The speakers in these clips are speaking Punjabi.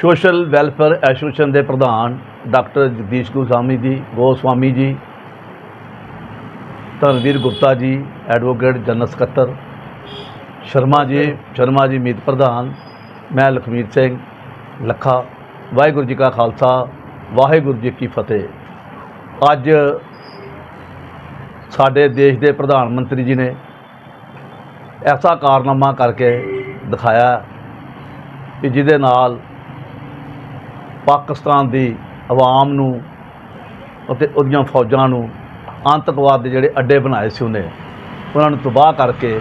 ਸੋਸ਼ਲ ਵੈਲਫੇਅਰ ਐਸੋਸੀਏਸ਼ਨ ਦੇ ਪ੍ਰਧਾਨ ਡਾਕਟਰ ਜਗਦੀਸ਼ ਗੋਸਵਾਮੀ ਜੀ ਗੋਸਵਾਮੀ ਜੀ, ਧਰਮਵੀਰ ਗੁਪਤਾ ਜੀ, ਐਡਵੋਕੇਟ ਜਨਰਲ ਸਕੱਤਰ, ਸ਼ਰਮਾ ਜੀ ਸ਼ਰਮਾ ਜੀ ਮੀਤ ਪ੍ਰਧਾਨ, ਮੈਂ ਲਖਮੀਰ ਸਿੰਘ ਲੱਖਾ, ਵਾਹਿਗੁਰੂ ਜੀ ਕਾ ਖਾਲਸਾ, ਵਾਹਿਗੁਰੂ ਜੀ ਕੀ ਫਤਿਹ। ਅੱਜ ਸਾਡੇ ਦੇਸ਼ ਦੇ ਪ੍ਰਧਾਨ ਮੰਤਰੀ ਜੀ ਨੇ ਐਸਾ ਕਾਰਨਾਮਾ ਕਰਕੇ ਦਿਖਾਇਆ ਕਿ ਜਿਹਦੇ ਨਾਲ ਪਾਕਿਸਤਾਨ ਦੀ ਆਵਾਮ ਨੂੰ ਅਤੇ ਉਹਦੀਆਂ ਫੌਜਾਂ ਨੂੰ ਆਤੰਕਵਾਦ ਦੇ ਜਿਹੜੇ ਅੱਡੇ ਬਣਾਏ ਸੀ ਉਹਨੇ, ਉਹਨਾਂ ਨੂੰ ਤਬਾਹ ਕਰਕੇ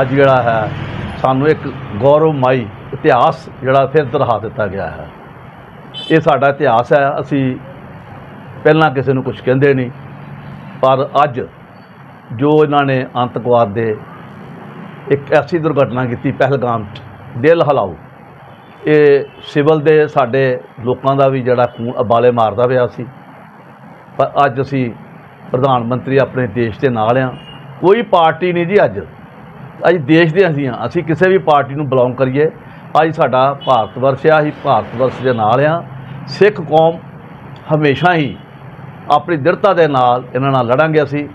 ਅੱਜ ਜਿਹੜਾ ਹੈ ਸਾਨੂੰ ਇੱਕ ਗੌਰਵਮਈ ਇਤਿਹਾਸ ਜਿਹੜਾ ਫਿਰ ਦਰਹਾ ਦਿੱਤਾ ਗਿਆ ਹੈ। ਇਹ ਸਾਡਾ ਇਤਿਹਾਸ ਹੈ, ਅਸੀਂ ਪਹਿਲਾਂ ਕਿਸੇ ਨੂੰ ਕੁਝ ਕਹਿੰਦੇ ਨਹੀਂ, ਪਰ ਅੱਜ ਜੋ ਇਹਨਾਂ ਨੇ ਆਤੰਕਵਾਦ ਦੇ ਇੱਕ ਐਸੀ ਦੁਰਘਟਨਾ ਕੀਤੀ, ਪਹਿਲਗਾਮ 'ਚ, ਦਿਲ ਹਲਾਓ। ਇਹ ਸਿਵਲ ਦੇ ਸਾਡੇ ਲੋਕਾਂ ਦਾ ਵੀ ਜਿਹੜਾ ਖੂਨ ਅਬਾਲੇ ਮਾਰਦਾ ਪਿਆ ਸੀ। ਪਰ ਅੱਜ ਅਸੀਂ ਪ੍ਰਧਾਨ ਮੰਤਰੀ ਆਪਣੇ ਦੇਸ਼ ਦੇ ਨਾਲ ਆ। ਕੋਈ ਪਾਰਟੀ ਨਹੀਂ ਜੀ ਅੱਜ। ਅੱਜ ਦੇਸ਼ ਦੇ ਅਸੀਂ ਹਾਂ ਅਸੀਂ ਕਿਸੇ ਵੀ ਪਾਰਟੀ ਨੂੰ ਬਿਲੋਂਗ ਕਰੀਏ। ਅੱਜ ਸਾਡਾ ਭਾਰਤ ਵਰਸ਼ ਆ, ਅਸੀਂ ਭਾਰਤ ਵਰਸ਼ ਦੇ ਨਾਲ ਆ। ਸਿੱਖ ਕੌਮ ਹਮੇਸ਼ਾ ਹੀ ਆਪਣੀ ਦ੍ਰਿੜਤਾ ਦੇ ਨਾਲ ਇਹਨਾਂ ਨਾਲ ਲੜਾਂਗੇ ਅਸੀਂ।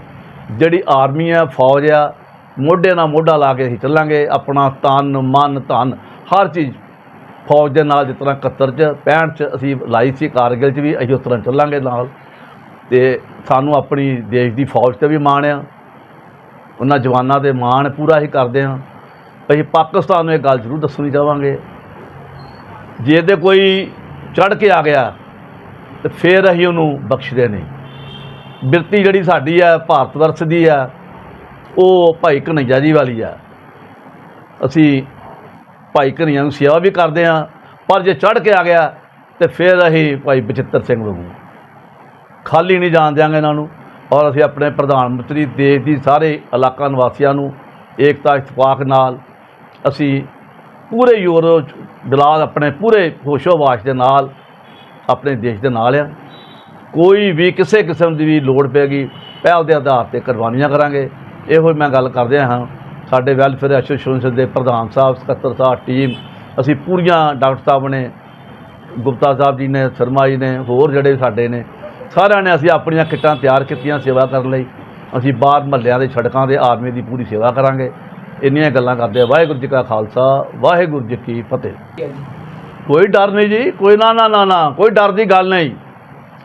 ਜਿਹੜੀ ਆਰਮੀ ਆ, ਫੌਜ ਆ, ਮੋਢੇ ਨਾਲ ਮੋਢਾ ਲਾ ਕੇ ਅਸੀਂ ਚੱਲਾਂਗੇ। ਆਪਣਾ ਤਨ, ਮਨ, ਧਨ, ਹਰ ਚੀਜ਼ ਫੌਜ ਦੇ ਨਾਲ ਜਿਸ ਤਰ੍ਹਾਂ 71 ਚ 65 ਚ ਅਸੀਂ ਲਾਈ ਸੀ ਕਾਰਗਿਲ ਚ ਵੀ, ਅਸੀਂ ਉਸ ਤਰ੍ਹਾਂ ਚੱਲਾਂਗੇ ਨਾਲ। ਤੇ ਸਾਨੂੰ ਆਪਣੀ ਦੇਸ਼ ਦੀ ਫੌਜ ਤੇ ਵੀ ਮਾਣ ਆ। ਉਹਨਾਂ ਜਵਾਨਾਂ ਦੇ ਮਾਣ ਪੂਰਾ ਹੀ ਕਰਦੇ ਹਾਂ। ਅਸੀਂ ਪਾਕਿਸਤਾਨ ਨੂੰ ਇਹ ਗੱਲ ਜ਼ਰੂਰ ਦੱਸਣੀ ਚਾਹਾਂਗੇ। ਜੇ ਤੇ ਕੋਈ ਚੜ ਕੇ ਆ ਗਿਆ, ਤੇ ਫਿਰ ਅਸੀਂ ਉਹਨੂੰ ਬਖਸ਼ਦੇ ਨਹੀਂ। ਬਿਰਤੀ ਜਿਹੜੀ ਸਾਡੀ ਆ, ਭਾਰਤ ਵਰਸ਼ ਦੀ ਆ, ਉਹ ਭਾਈ ਕਨਈਆ ਜੀ ਵਾਲੀ ਆ। ਅਸੀਂ ਭਾਈ ਕਨਈਆ ਨੂੰ ਸੇਵਾ ਵੀ ਕਰਦੇ ਆ ਪਰ ਜੇ ਚੜ ਕੇ ਆ ਗਿਆ ਤੇ ਫਿਰ ਅਸੀਂ ਭਾਈ ਬਚਿੱਤਰ ਸਿੰਘ ਵਾਂਗੂ। ਖਾਲੀ ਨਹੀਂ ਜਾਣ ਦਿਆਂਗੇ ਇਹਨਾਂ ਨੂੰ, ਔਰ ਅਸੀਂ ਆਪਣੇ ਪ੍ਰਧਾਨ ਮੰਤਰੀ ਦੇਸ਼ ਦੀ ਸਾਰੇ ਇਲਾਕਾ ਨਿਵਾਸੀਆਂ ਨੂੰ ਏਕਤਾ, ਇਤਫਾਕ ਨਾਲ ਅਸੀਂ ਪੂਰੇ ਯੂਰੋ ਬਿਲਾਦ ਆਪਣੇ ਪੂਰੇ ਹੋਸ਼ੋਵਾਸ਼ ਦੇ ਨਾਲ ਆਪਣੇ ਦੇਸ਼ ਦੇ ਨਾਲ ਆ ਕੋਈ ਵੀ ਕਿਸੇ ਕਿਸਮ ਦੀ ਵੀ ਲੋੜ ਪੈਗੀ ਪਹਿਲ ਦੇ ਆਧਾਰ ਤੇ ਕੁਰਬਾਨੀਆਂ ਕਰਾਂਗੇ। ਇਹੋ ਹੀ ਮੈਂ ਗੱਲ ਕਰਦੇ ਹਾਂ। ਸਾਡੇ ਵੈਲਫੇਅਰ ਐਸੋਸੀਏਸ਼ਨ ਦੇ ਪ੍ਰਧਾਨ ਸਾਹਿਬ, ਸਕੱਤਰ ਸਾਹਿਬ, ਟੀਮ, ਅਸੀਂ ਪੂਰੀਆਂ ਡਾਕਟਰ ਸਾਹਿਬ ਨੇ, ਗੁਪਤਾ ਸਾਹਿਬ ਜੀ ਨੇ, ਸ਼ਰਮਾ ਜੀ ਨੇ, ਹੋਰ ਜਿਹੜੇ ਸਾਡੇ ਨੇ, ਸਾਰਿਆਂ ਨੇ ਅਸੀਂ ਆਪਣੀਆਂ ਕਿੱਟਾਂ ਤਿਆਰ ਕੀਤੀਆਂ ਸੇਵਾ ਕਰਨ ਲਈ। ਅਸੀਂ ਬਾਹਰ ਮਹੱਲਿਆਂ ਦੇ ਸੜਕਾਂ ਦੇ ਆਰਮੀ ਦੀ ਪੂਰੀ ਸੇਵਾ ਕਰਾਂਗੇ। ਇੰਨੀਆਂ ਗੱਲਾਂ ਕਰਦੇ ਆ। ਵਾਹਿਗੁਰੂ ਜੀ ਕਾ ਖਾਲਸਾ, ਵਾਹਿਗੁਰੂ ਜੀ ਕੀ ਫਤਿਹ। ਕੋਈ ਡਰ ਨਹੀਂ ਜੀ, ਕੋਈ ਨਾ ਨਾ ਨਾ ਨਾ, ਕੋਈ ਡਰ ਦੀ ਗੱਲ ਨਹੀਂ।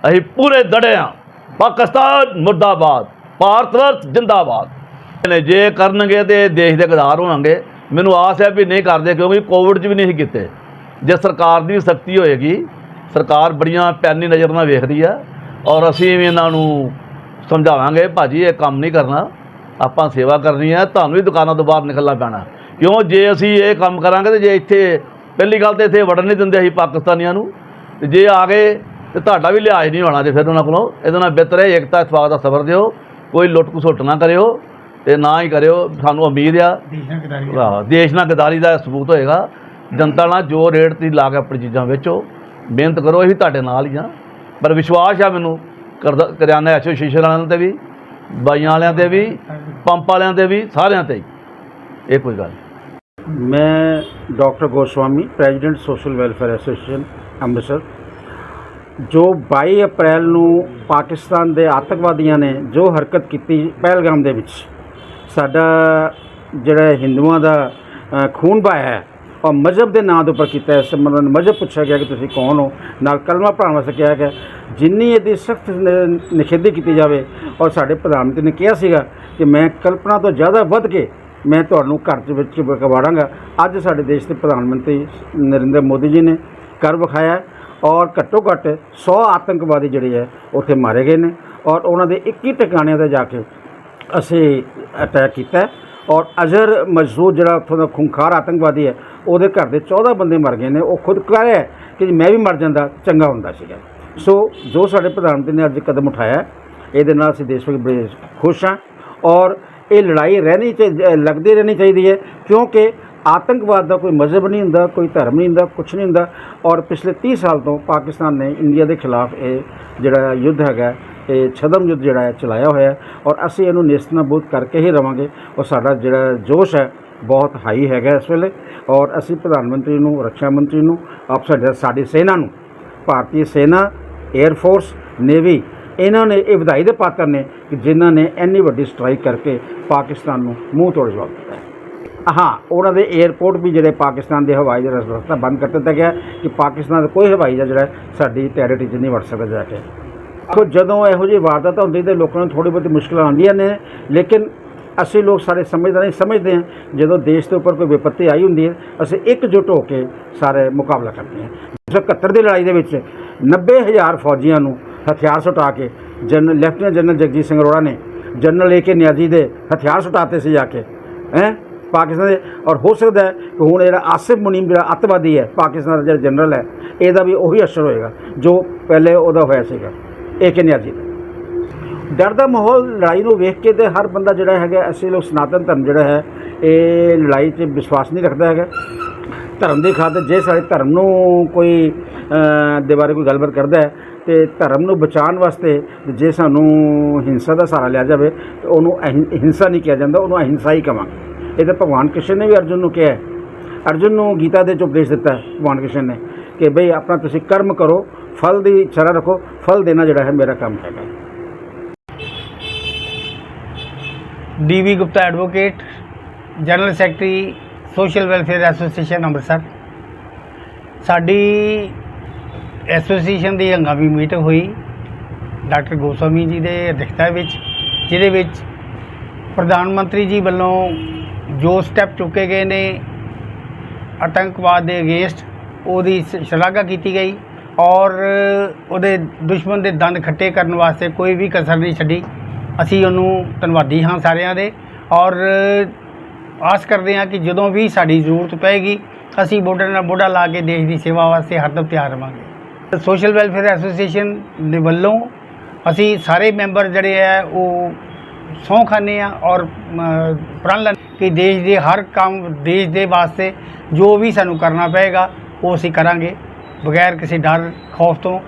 ਅਸੀਂ ਪੂਰੇ ਦੜੇ ਆ। ਪਾਕਿਸਤਾਨ ਮੁਰਦਾਬਾਦ, ਭਾਰਤ ਵਰਤ ਜਿੰਦਾਬਾਦ। ਨੇ, ਜੇ ਕਰਨਗੇ ਤੇ ਦੇਸ਼ ਦੇ ਗਦਾਰ ਹੋਣਗੇ। ਮੈਨੂੰ ਆਸ ਹੈ ਵੀ ਨਹੀਂ ਕਰਦੇ, ਕਿਉਂਕਿ ਕੋਵਿਡ 'ਚ ਵੀ ਨਹੀਂ ਕੀਤੇ। ਜੇ ਸਰਕਾਰ ਦੀ ਸਖਤੀ ਹੋਏਗੀ, ਸਰਕਾਰ ਬੜੀਆਂ ਪੈਨੀ ਨਜ਼ਰ ਨਾਲ ਵੇਖਦੀ ਆ, ਔਰ ਅਸੀਂ ਵੀ ਇਹਨਾਂ ਨੂੰ ਸਮਝਾਵਾਂਗੇ, ਭਾਜੀ ਇਹ ਕੰਮ ਨਹੀਂ ਕਰਨਾ, ਆਪਾਂ ਸੇਵਾ ਕਰਨੀ ਹੈ ਤੁਹਾਨੂੰ ਵੀ ਦੁਕਾਨਾਂ ਤੋਂ ਬਾਹਰ ਨਿਕਲਣਾ ਪੈਣਾ। ਕਿਉਂ, ਜੇ ਅਸੀਂ ਇਹ ਕੰਮ ਕਰਾਂਗੇ ਤੇ ਜੇ ਇੱਥੇ, ਪਹਿਲੀ ਗੱਲ ਤੇ ਇੱਥੇ ਵੜਨ ਨਹੀਂ ਦਿੰਦੇ ਅਸੀਂ ਪਾਕਿਸਤਾਨੀਆਂ ਨੂੰ, ਤੇ ਜੇ ਆ ਗਏ ਤੇ ਤੁਹਾਡਾ ਵੀ ਲਿਹਾਜ਼ ਨਹੀਂ ਹੋਣਾ ਜੇ ਫਿਰ ਉਹਨਾਂ ਕੋਲੋਂ, ਇਹਦੇ ਨਾਲ ਬਿਹਤਰ ਹੈ, ਏਕਤਾ ਇਤਫਾਕ ਦਾ ਸਬਰ ਦਿਓ, ਕੋਈ ਲੁੱਟ ਖਸੁੱਟ ਨਾ ਕਰਿਓ। ਤੇ ਨਾ ਹੀ ਕਰਿਓ ਸਾਨੂੰ ਉਮੀਦ ਆ। ਦੇਸ਼ ਨਾਲ ਗਦਾਰੀ ਦਾ ਸਬੂਤ ਹੋਏਗਾ। ਜਨਤਾ ਨਾਲ ਜੋ ਰੇਟ ਤੁਸੀਂ ਲਾ ਕੇ ਆਪਣੀ ਚੀਜ਼ਾਂ ਵੇਚੋ ਮਿਹਨਤ ਕਰੋ ਅਸੀਂ ਤੁਹਾਡੇ ਨਾਲ ਹੀ ਆ। ਪਰ ਵਿਸ਼ਵਾਸ ਆ ਮੈਨੂੰ ਕਰਦਾ ਕਰਿਆਨਾ ਐਸੋਸੀਏਸ਼ਨ ਵਾਲਿਆਂ ਤੇ ਵੀ ਬਾਈਆਂ ਵਾਲਿਆਂ ਤੇ ਵੀ ਪੰਪ ਵਾਲਿਆਂ ਤੇ ਵੀ ਸਾਰਿਆਂ ਤੇ ਹੀ। ਇਹ ਕੋਈ ਗੱਲ ਨਹੀਂ। ਮੈਂ doctor Goswami president social welfare association Amritsar. ਜੋ 22 ਅਪ੍ਰੈਲ ਨੂੰ ਪਾਕਿਸਤਾਨ ਦੇ ਆਤੰਕਵਾਦੀਆਂ ਨੇ ਜੋ ਹਰਕਤ ਕੀਤੀ ਪਹਿਲਗਾਮ ਦੇ ਵਿੱਚ ਸਾਡਾ ਜਿਹੜਾ ਹਿੰਦੂਆਂ ਦਾ ਖੂਨ ਬਹਾਇਆ ਹੈ, ਔਰ ਮਜ਼ਹਬ ਦੇ ਨਾਂ ਦੇ ਉੱਪਰ ਕੀਤਾ ਇਸ ਮਤਲਬ ਮਜ਼ਹਬ ਪੁੱਛਿਆ ਗਿਆ ਕਿ ਤੁਸੀਂ ਕੌਣ ਹੋ? ਨਾਲ ਕਲਮਾ ਪੜ੍ਹਾਉਣ ਵਾਸਤੇ ਕਿਹਾ ਗਿਆ, ਜਿੰਨੀ ਇਹਦੀ ਸਖਤ ਨਿਖੇਧੀ ਕੀਤੀ ਜਾਵੇ, ਔਰ ਸਾਡੇ ਪ੍ਰਧਾਨ ਮੰਤਰੀ ਨੇ ਕਿਹਾ ਸੀਗਾ ਕਿ ਮੈਂ ਕਲਪਨਾ ਤੋਂ ਜ਼ਿਆਦਾ ਵੱਧ ਕੇ ਮੈਂ ਤੁਹਾਨੂੰ ਘਰ ਦੇ ਵਿੱਚ ਵੜਾਂਗਾ ਅੱਜ ਸਾਡੇ ਦੇਸ਼ ਦੇ ਪ੍ਰਧਾਨ ਮੰਤਰੀ ਨਰਿੰਦਰ ਮੋਦੀ ਜੀ ਨੇ ਕਰ ਵਿਖਾਇਆ ਔਰ ਘੱਟੋ ਘੱਟ 100 ਆਤੰਕਵਾਦੀ ਜਿਹੜੇ ਹੈ, ਉੱਥੇ ਮਾਰੇ ਗਏ ਨੇ, ਔਰ ਉਹਨਾਂ ਦੇ 21 ਟਿਕਾਣਿਆਂ ਤੇ ਜਾ ਕੇ ਅਸੀਂ ਅਟੈਕ ਕੀਤਾ ਔਰ ਅਜ਼ਹਰ ਮਜ਼ਦੂਰ ਜਿਹੜਾ ਉੱਥੋਂ ਦਾ ਖੁੰਖਾਰ ਆਤੰਕਵਾਦੀ ਹੈ, ਉਹਦੇ ਘਰ ਦੇ 14 ਬੰਦੇ ਮਰ ਗਏ ਨੇ, ਉਹ ਖੁਦ ਕਹਿ ਰਿਹਾ ਕਿ ਜੇ ਮੈਂ ਵੀ ਮਰ ਜਾਂਦਾ, ਚੰਗਾ ਹੁੰਦਾ ਸੀਗਾ। ਸੋ ਜੋ ਸਾਡੇ ਪ੍ਰਧਾਨ ਮੰਤਰੀ ਨੇ ਅੱਜ ਕਦਮ ਉਠਾਇਆ ਇਹਦੇ ਨਾਲ ਅਸੀਂ ਦੇਸ਼ ਵਿੱਚ ਬੜੇ ਖੁਸ਼ ਹਾਂ ਔਰ ਇਹ ਲੜਾਈ ਰਹਿਣੀ ਚਾਹੀਦੀ ਲੱਗਦੀ ਰਹਿਣੀ ਚਾਹੀਦੀ ਹੈ, ਕਿਉਂਕਿ ਆਤੰਕਵਾਦ ਦਾ ਕੋਈ ਮਜ਼ਹਬ ਨਹੀਂ ਹੁੰਦਾ, ਕੋਈ ਧਰਮ ਨਹੀਂ ਹੁੰਦਾ ਕੁਝ ਨਹੀਂ ਹੁੰਦਾ ਔਰ ਪਿਛਲੇ 30 ਸਾਲ ਤੋਂ ਪਾਕਿਸਤਾਨ ਨੇ ਇੰਡੀਆ ਦੇ ਖਿਲਾਫ ਇਹ ਜਿਹੜਾ ਯੁੱਧ ਹੈਗਾ ਇਹ ਛਦਮ ਯੁੱਧ ਜਿਹੜਾ ਹੈ ਚਲਾਇਆ ਹੋਇਆ ਔਰ ਅਸੀਂ ਇਹਨੂੰ ਨਿਸ਼ਤਨਾਬੂਦ ਕਰਕੇ ਹੀ ਰਵਾਂਗੇ। ਔਰ ਸਾਡਾ ਜਿਹੜਾ ਜੋਸ਼ ਹੈ, ਬਹੁਤ ਹਾਈ ਹੈਗਾ ਇਸ ਵੇਲੇ। ਔਰ ਅਸੀਂ ਪ੍ਰਧਾਨ ਮੰਤਰੀ ਨੂੰ, ਰੱਖਿਆ ਮੰਤਰੀ ਨੂੰ, ਆਪ ਸਾਡੇ, ਸਾਡੀ ਸੈਨਾ ਨੂੰ, ਭਾਰਤੀ ਸੈਨਾ 에ਅਰ ਫੋਰਸ ਨੇਵੀ ਇਹਨਾਂ ਨੇ ਇਹ ਵਧਾਈ ਦੇ ਪਾਤਰ ਨੇ ਕਿ ਜਿਨ੍ਹਾਂ ਨੇ ਇੰਨੀ ਵੱਡੀ ਸਟ੍ਰਾਈਕ ਕਰਕੇ ਪਾਕਿਸਤਾਨ ਨੂੰ ਮੂੰਹ ਤੋੜ ਜਵਾਬ ਦਿੱਤਾ ਹਾਂ। ਉਹਨਾਂ ਦੇ 에ਅਰਪੋਰਟ ਵੀ ਜਿਹੜੇ ਪਾਕਿਸਤਾਨ ਦੇ ਹਵਾਈ ਜਹਾਜ਼ ਰਸਤਾ ਬੰਦ ਕਰ ਦਿੱਤਾ ਗਿਆ ਕਿ ਪਾਕਿਸਤਾਨ ਦਾ ਕੋਈ ਹਵਾਈ ਜਹਾਜ਼ ਜਿਹੜਾ ਸਾਡੀ ਟੈਰੀਟਰੀ 'ਚ ਨਹੀਂ ਵੜ ਸਕਦਾ ਜਾ ਕੇ। ਦੇਖੋ, ਜਦੋਂ ਇਹੋ ਜਿਹੀ ਵਾਰਦਾਤ ਹੁੰਦੀ ਤੇ ਲੋਕਾਂ ਨੂੰ ਥੋੜੀ ਬਹੁਤੀ ਮੁਸ਼ਕਲਾਂ ਆਉਂਦੀਆਂ ਨੇ, ਲੇਕਿਨ ਅਸੀਂ ਲੋਕ ਸਾਰੇ ਸਮਝਦਾਰ ਨਹੀਂ ਸਮਝਦੇ ਹਾਂ, ਜਦੋਂ ਦੇਸ਼ ਦੇ ਉੱਪਰ ਕੋਈ ਵਿਪੱਤੀ ਆਈ ਹੁੰਦੀ ਹੈ, ਅਸੀਂ ਇਕਜੁੱਟ ਹੋ ਕੇ ਸਾਰੇ ਮੁਕਾਬਲਾ ਕਰਦੇ ਹਾਂ। 1971 ਦੀ ਲੜਾਈ ਦੇ ਵਿੱਚ 90000 ਫੌਜੀਆਂ ਨੂੰ ਹਥਿਆਰ ਸੁਟਾ ਕੇ general, lieutenant general Jagjit Singh Arora ਨੇ ਜਨਰਲ ਏ ਕੇ ਨਿਆਜ਼ੀ ਦੇ ਹਥਿਆਰ ਸੁਟਾਤੇ ਸੀ ਜਾ ਕੇ, ਹੈਂ, ਪਾਕਿਸਤਾਨ ਦੇ, ਔਰ ਹੋ ਸਕਦਾ ਹੈ ਕਿ ਹੁਣ ਜਿਹੜਾ ਆਸਿਫ ਮੁਨੀਮ ਜਿਹੜਾ ਅੱਤਵਾਦੀ ਹੈ, ਪਾਕਿਸਤਾਨ ਦਾ ਜਿਹੜਾ ਜਨਰਲ ਹੈ, ਇਹਦਾ ਵੀ ਉਹੀ ਅਸਰ ਹੋਏਗਾ, ਜੋ ਪਹਿਲੇ ਉਹਦਾ ਹੋਇਆ ਸੀਗਾ। ਏ ਕੇ ਨਿਆਜ਼ੀ ਦਾ ਡਰ ਦਾ ਮਾਹੌਲ ਲੜਾਈ ਨੂੰ ਵੇਖ ਕੇ ਤੇ ਹਰ ਬੰਦਾ ਜਿਹੜਾ ਹੈਗਾ ਅਸੀਂ ਲੋਕ ਸਨਾਤਨ ਧਰਮ ਜਿਹੜਾ ਹੈ, ਇਹ ਲੜਾਈ 'ਚ ਵਿਸ਼ਵਾਸ ਨਹੀਂ ਰੱਖਦਾ ਹੈਗਾ। ਧਰਮ ਦੀ ਖਾਤਰ ਜੇ ਸਾਡੇ ਧਰਮ ਨੂੰ ਕੋਈ ਦੇ ਬਾਰੇ ਕੋਈ ਗੱਲਬਾਤ ਕਰਦਾ ਹੈ, ਤੇ ਧਰਮ ਨੂੰ ਬਚਾਉਣ ਵਾਸਤੇ ਜੇ ਸਾਨੂੰ ਹਿੰਸਾ ਦਾ ਸਹਾਰਾ ਲਿਆ ਜਾਵੇ, ਤਾਂ ਉਹਨੂੰ ਅਹਿੰ- ਹਿੰਸਾ ਨਹੀਂ ਕਿਹਾ ਜਾਂਦਾ, ਉਹਨੂੰ ਅਹਿੰਸਾ ਹੀ ਕਹਾਂਗੇ ਇਹ ਤਾਂ ਭਗਵਾਨ ਕ੍ਰਿਸ਼ਨ ਨੇ ਵੀ ਅਰਜੁਨ ਨੂੰ ਕਿਹਾ ਅਰਜੁਨ ਨੂੰ ਗੀਤਾ ਦੇ 'ਚ ਉਪਦੇਸ਼ ਦਿੱਤਾ ਭਗਵਾਨ ਕ੍ਰਿਸ਼ਨ ਨੇ ਕਿ ਬਈ ਆਪਣਾ ਤੁਸੀਂ ਕਰਮ ਕਰੋ ਫਲ ਦੀ ਇੱਛਾ ਰੱਖੋ, ਫਲ ਦੇਣਾ ਜਿਹੜਾ ਹੈ ਮੇਰਾ ਕੰਮ ਹੈਗਾ। D V Gupta advocate, general secretary, social welfare association Amritsar. ਸਾਡੀ ਐਸੋਸੀਏਸ਼ਨ ਦੀ ਹੰਗਾਮੀ ਮੀਟਿੰਗ ਹੋਈ ਡਾਕਟਰ ਗੋਸਵਾਮੀ ਜੀ ਦੇ ਅਧਿਕਤਾ ਵਿੱਚ, ਜਿਹਦੇ ਵਿੱਚ ਪ੍ਰਧਾਨ ਮੰਤਰੀ ਜੀ ਵੱਲੋਂ ਜੋ ਸਟੈਪ ਚੁੱਕੇ ਗਏ ਨੇ, ਆਤੰਕਵਾਦ ਦੇ ਅਗੇਂਸਟ, ਉਹਦੀ ਸ਼ਲਾਘਾ ਕੀਤੀ ਗਈ। ਔਰ ਉਹਦੇ ਦੁਸ਼ਮਣ ਦੇ ਦੰਦ ਖੱਟੇ ਕਰਨ ਵਾਸਤੇ ਕੋਈ ਵੀ ਕਸਰ ਨਹੀਂ ਛੱਡੀ। ਅਸੀਂ ਉਹਨੂੰ ਧੰਨਵਾਦੀ ਹਾਂ ਸਾਰਿਆਂ ਦੇ। ਔਰ ਆਸ ਕਰਦੇ ਹਾਂ ਕਿ ਜਦੋਂ ਵੀ ਸਾਡੀ ਜ਼ਰੂਰਤ ਪਏਗੀ, ਅਸੀਂ ਮੋਢੇ ਨਾਲ ਮੋਢਾ ਲਾ ਕੇ ਦੇਸ਼ ਦੀ ਸੇਵਾ ਵਾਸਤੇ ਹਰਦਮ ਤਿਆਰ ਰਵਾਂਗੇ। ਸੋਸ਼ਲ ਵੈਲਫੇਅਰ ਐਸੋਸੀਏਸ਼ਨ ਦੇ ਵੱਲੋਂ ਅਸੀਂ ਸਾਰੇ ਮੈਂਬਰ ਜਿਹੜੇ ਆ, ਉਹ ਸਹੁੰ ਖਾਂਦੇ ਆ ਔਰ ਪ੍ਰਣ ਲੈਂਦੇ ਕਿ ਦੇਸ਼ ਦੇ ਹਰ ਕੰਮ, ਦੇਸ਼ ਦੇ ਵਾਸਤੇ ਜੋ ਵੀ ਸਾਨੂੰ ਕਰਨਾ ਪਏਗਾ, ਉਹ ਅਸੀਂ ਕਰਾਂਗੇ। ਬਗੈਰ ਕਿਸੇ ਡਰ ਖੌਫ ਤੋਂ